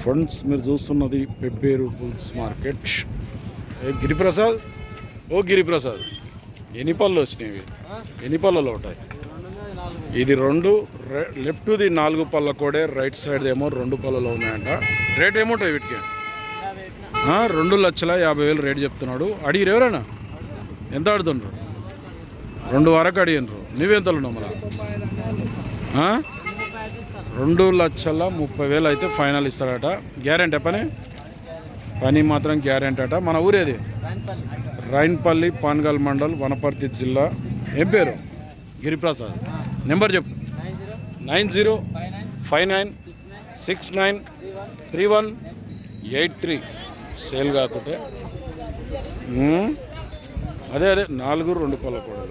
Friends మీరు చూస్తున్నది Pebbair bulls market. ఏ గిరిప్రసాద్? ఓ గిరిప్రసాద్ ఎన్ని పళ్ళు వచ్చినాయి? ఎన్ని పళ్ళలో ఉంటాయి? ఇది రెండు రె- లెఫ్ట్ది నాలుగు పళ్ళ కోడే రైట్ సైడ్ ఏమో రెండు పళ్ళలో ఉన్నాయంట. రేట్ ఏముంటాయి వీటికి? రెండు లక్షల యాభై వేలు రేట్ చెప్తున్నాడు. అడిగిరు ఎవరైనా? ఎంత ఆడుతుండ్రు? రెండు వరకు అడిగినరు నువ్వెంతలు మళ్ళా? రెండు లక్షల ముప్పై వేలు అయితే ఫైనల్ ఇస్తాడట. గ్యారెంటీ పని పని మాత్రం గ్యారెంటీ అట. మన ఊరేది రైన్పల్లి పాన్గల్ మండల్ వనపర్తి జిల్లా. ఏం పేరు? గిరిప్రసాద్. నెంబర్ చెప్పు. Nine zero five nine six nine three one eight three. Sale కాకుంటే. అదే అదే. నాలుగు రెండు పళ్ళ కూడా